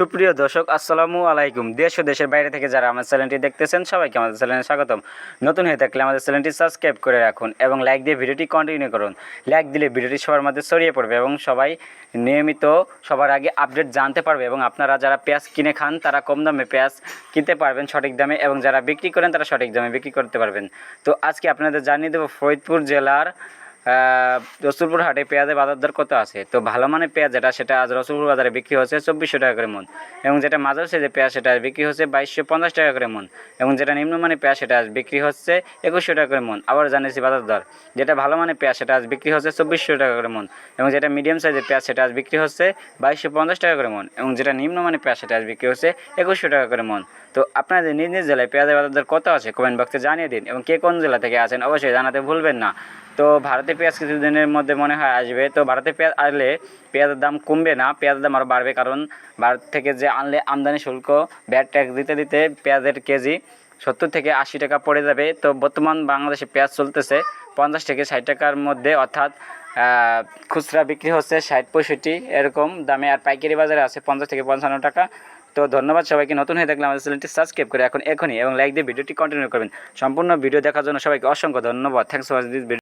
সুপ্রিয় দর্শক, আসসালামু আলাইকুম। দেশ ও দেশের বাইরে থেকে যারা আমার চ্যানেলটি দেখতেছেন, সবাইকে আমাদের চ্যানেলে স্বাগতম। নতুন হয়ে থাকলে আমাদের চ্যানেলটি সাবস্ক্রাইব করে রাখুন এবং লাইক দিয়ে ভিডিওটি কন্টিনিউ করুন। লাইক দিলে ভিডিওটি সবার মধ্যে ছড়িয়ে পড়বে এবং সবাই নিয়মিত সবার আগে আপডেট জানতে পারবে এবং আপনারা যারা পেঁয়াজ কিনে খান, তারা কম দামে পেঁয়াজ কিনতে পারবেন সঠিক দামে এবং যারা বিক্রি করেন, তারা সঠিক দামে বিক্রি করতে পারবেন। তো আজকে আপনাদের জানিয়ে দেবো ফরিদপুর জেলার রসুলপুর হাটে পেঁয়াজের বাজার দর কত আছে? তো ভালো মানের পেঁয়াজ যেটা, সেটা আজ রসুলপুর বাজারে বিক্রি হচ্ছে চব্বিশশো টাকা করে মন। এবং যেটা মাঝার সাইজের পেঁয়াজ, সেটা বিক্রি হচ্ছে বাইশশো পঞ্চাশ টাকা করে মন। এবং যেটা নিম্নমানের পেঁয়াজ, সেটা আজ বিক্রি হচ্ছে একুশশো টাকা করে মন। আবার জানিয়েছি বাজার দর। যেটা ভালো মানের পেঁয়াজ, সেটা আজ বিক্রি হচ্ছে চব্বিশশো টাকা করে মন। এবং যেটা মিডিয়াম সাইজের পেঁয়াজ, সেটা আজ বিক্রি হচ্ছে বাইশশো পঞ্চাশ টাকা করে মন। এবং যেটা নিম্ন নিম্নমানের পেঁয়াজ, সেটা আজ বিক্রি হচ্ছে একুশশো টাকা করে মন। তো আপনাদের নিজ নিজ জেলায় পেঁয়াজের বাজার দর কত আছে? কমেন্ট বক্সে জানিয়ে দিন। এবং কে কোন জেলা থেকে আছেন, অবশ্যই জানাতে ভুলবেন না। তো ভারতে পেঁয়াজ কিছুদিনের মধ্যে মনে হয় আসবে। তো ভারতে পেঁয়াজ আসলে পেঁয়াজের দাম কমবে না, পেঁয়াজের দাম আরও বাড়বে কারণ ভারত থেকে যে আনলে আমদানি শুল্ক, ব্যাট ট্যাক্স দিতে দিতে পেঁয়াজের কেজি সত্তর থেকে আশি টাকা পড়ে যাবে। তো বর্তমান বাংলাদেশে পেঁয়াজ চলতেছে পঞ্চাশ থেকে ষাট টাকার মধ্যে, অর্থাৎ খুচরা বিক্রি হচ্ছে ষাট পঁয়ষট্টি, এরকম দামে। আর পাইকারি বাজারে আছে পঞ্চাশ থেকে পঞ্চান্ন টাকা। তো ধন্যবাদ সবাইকে, নতুন হয়ে থাকলে আমাদের চ্যানেলটি সাবস্ক্রাইব করে এখন এখনই এবং লাইক দিয়ে ভিডিওটি কন্টিনিউ করবেন। সম্পূর্ণ ভিডিও দেখার জন্য সবাইকে অসংখ্য ধন্যবাদ। Thanks for this video